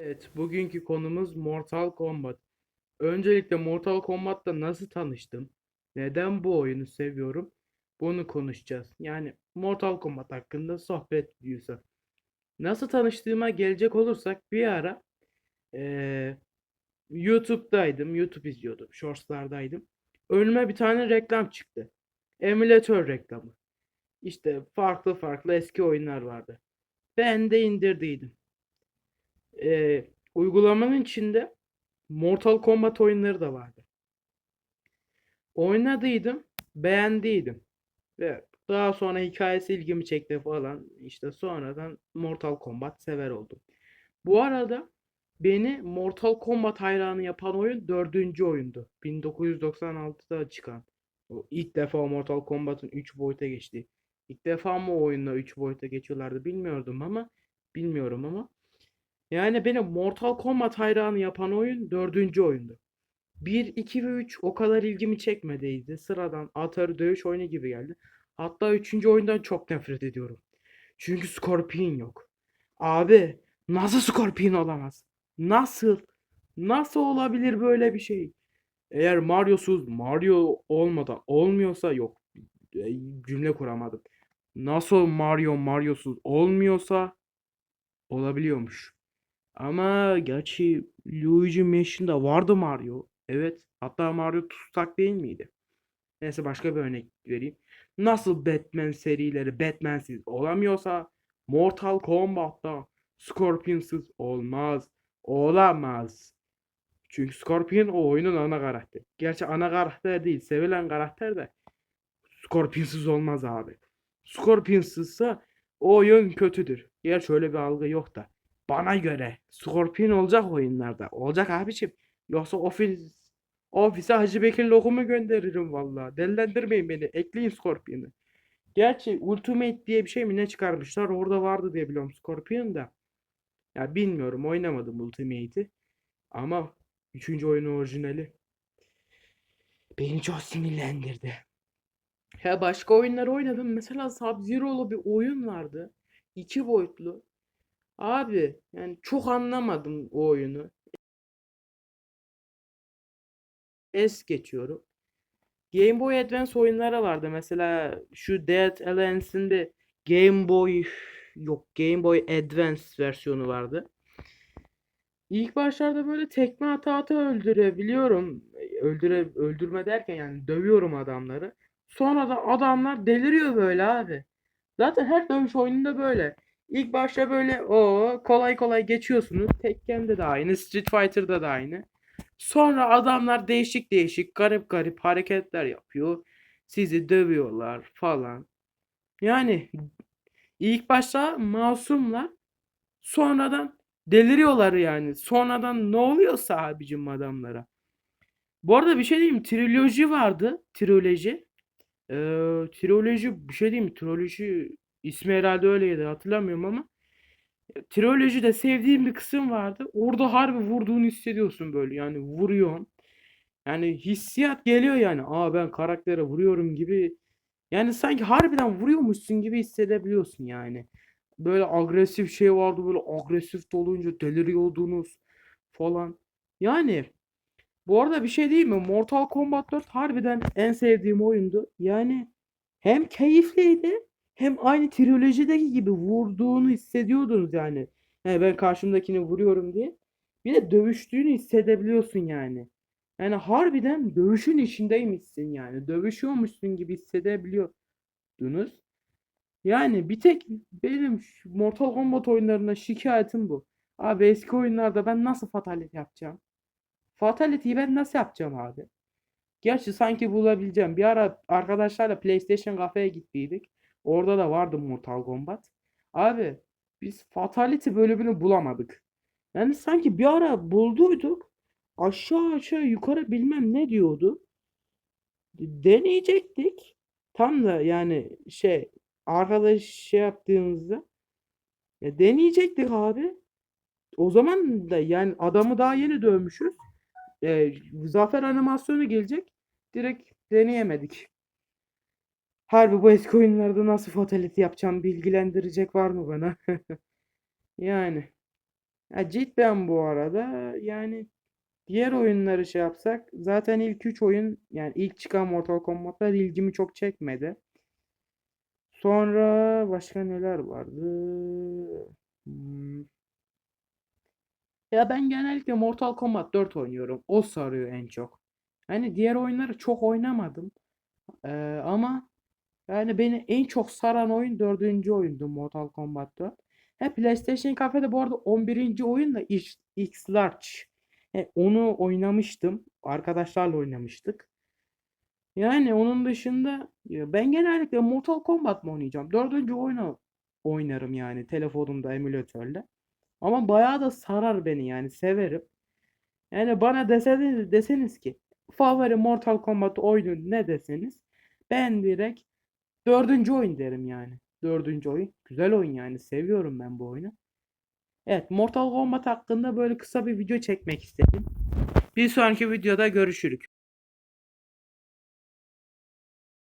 Evet, bugünkü konumuz Mortal Kombat. Öncelikle Mortal Kombat'ta nasıl tanıştım? Neden bu oyunu seviyorum? Bunu konuşacağız. Yani Mortal Kombat hakkında sohbet videosu. Nasıl tanıştığıma gelecek olursak bir ara eee, YouTube'daydım. YouTube izliyordum. Shorts'lardaydım. Önüme bir tane reklam çıktı. Emülatör reklamı. İşte farklı farklı eski oyunlar vardı. Ben de indirdiydim. Ee, uygulamanın içinde Mortal Kombat oyunları da vardı. Oynadıydım, beğendiydim. Ve daha sonra hikayesi ilgimi çekti falan. İşte sonradan Mortal Kombat sever oldum. Bu arada beni Mortal Kombat hayranı yapan oyun dördüncü oyundu. 1996'da çıkan. O ilk defa Mortal Kombat'ın 3 boyuta geçti. İlk defa mı oyunla 3 boyuta geçiyorlardı bilmiyordum ama bilmiyorum ama yani beni Mortal Kombat hayranı yapan oyun dördüncü oyundu. 1, 2 ve 3 o kadar ilgimi çekmediydi. Sıradan Atari dövüş oyunu gibi geldi. Hatta üçüncü oyundan çok nefret ediyorum. Çünkü Scorpion yok. Abi nasıl Scorpion olamaz? Nasıl? Nasıl olabilir böyle bir şey? Eğer Mario'suz Mario olmadan olmuyorsa yok. E, Cümle kuramadım. Nasıl Mario Mario'suz olmuyorsa olabiliyormuş. Ama gerçi Luigi Mansion'da vardı Mario. Evet. Hatta Mario tutsak değil miydi? Neyse başka bir örnek vereyim. Nasıl Batman serileri Batman'siz olamıyorsa Mortal Kombat'ta Scorpion'sız olmaz. Olamaz. Çünkü Scorpion o oyunun ana karakteri. Gerçi ana karakter değil. Sevilen karakter de Scorpion'sız olmaz abi. Scorpion'sızsa o oyun kötüdür. Gerçi öyle bir algı yok da. Bana göre Scorpion olacak oyunlarda. Olacak abiciğim. Yoksa ofis ofise Hacı Bekir lokumu gönderirim vallahi. Delilendirmeyin beni. Ekleyin Scorpion'u. Gerçi Ultimate diye bir şey mi ne çıkarmışlar? Orada vardı diye biliyorum Scorpion da. Ya bilmiyorum oynamadım Ultimate'i. Ama 3. oyunun orijinali beni çok sinirlendirdi. Ya başka oyunlar oynadım. Mesela Sub-Zero'lu bir oyun vardı. İki boyutlu. Abi yani çok anlamadım o oyunu. Es geçiyorum. Game Boy Advance oyunları vardı. Mesela şu Dead Alliance'in de Game Boy yok Game Boy Advance versiyonu vardı. İlk başlarda böyle tekme ata ata öldürebiliyorum. Öldüre, öldürme derken yani dövüyorum adamları. Sonra da adamlar deliriyor böyle abi. Zaten her dövüş oyununda böyle. İlk başta böyle o kolay kolay geçiyorsunuz. Tekken'de de aynı, Street Fighter'da da aynı. Sonra adamlar değişik değişik garip garip hareketler yapıyor. Sizi dövüyorlar falan. Yani ilk başta masumlar. Sonradan deliriyorlar yani. Sonradan ne oluyorsa abicim adamlara. Bu arada bir şey diyeyim. Triloji vardı. Triloji. Ee, triloji bir şey diyeyim? Triloji ismi herhalde öyleydi hatırlamıyorum ama trilojide sevdiğim bir kısım vardı. Orada harbi vurduğunu hissediyorsun böyle. Yani vuruyorsun. Yani hissiyat geliyor yani. Aa ben karaktere vuruyorum gibi. Yani sanki harbiden vuruyormuşsun gibi hissedebiliyorsun yani. Böyle agresif şey vardı böyle agresif dolunca deliriyordunuz falan. Yani bu arada bir şey değil mi? Mortal Kombat 4 harbiden en sevdiğim oyundu. Yani hem keyifliydi hem aynı trilojideki gibi vurduğunu hissediyordunuz yani. He, ben karşımdakini vuruyorum diye. Bir de dövüştüğünü hissedebiliyorsun yani. Yani harbiden dövüşün içindeymişsin yani. Dövüşüyormuşsun gibi hissedebiliyordunuz. Yani bir tek benim Mortal Kombat oyunlarına şikayetim bu. Abi eski oyunlarda ben nasıl fatality yapacağım? Fatality'yi ben nasıl yapacağım abi? Gerçi sanki bulabileceğim. Bir ara arkadaşlarla PlayStation kafeye gittiydik. Orada da vardı Mortal Kombat. Abi biz Fatality bölümünü bulamadık. Yani sanki bir ara bulduyduk. Aşağı aşağı yukarı bilmem ne diyordu. Deneyecektik. Tam da yani şey arkadaş şey yaptığımızda ya deneyecektik abi. O zaman da yani adamı daha yeni dövmüşüz. Ee, zafer animasyonu gelecek. Direkt deneyemedik. Harbi bu eski oyunlarda nasıl fatality yapacağım bilgilendirecek var mı bana? Yani. Ya cidden bu arada yani diğer oyunları şey yapsak zaten ilk 3 oyun yani ilk çıkan Mortal Kombat'lar ilgimi çok çekmedi. Sonra başka neler vardı? Hmm. Ya ben genellikle Mortal Kombat 4 oynuyorum. O sarıyor en çok. Hani diğer oyunları çok oynamadım. Ee, ama yani beni en çok saran oyun dördüncü oyundu Mortal Kombat 4. He, PlayStation Cafe'de bu arada 11. oyun da X, X Large. He, onu oynamıştım. Arkadaşlarla oynamıştık. Yani onun dışında ben genellikle Mortal Kombat mı oynayacağım? Dördüncü oyunu oynarım yani telefonumda emülatörle. Ama bayağı da sarar beni yani severim. Yani bana deseniz, deseniz ki favori Mortal Kombat oyunu ne deseniz ben direkt dördüncü oyun derim yani. Dördüncü oyun. Güzel oyun yani. Seviyorum ben bu oyunu. Evet Mortal Kombat hakkında böyle kısa bir video çekmek istedim. Bir sonraki videoda görüşürük.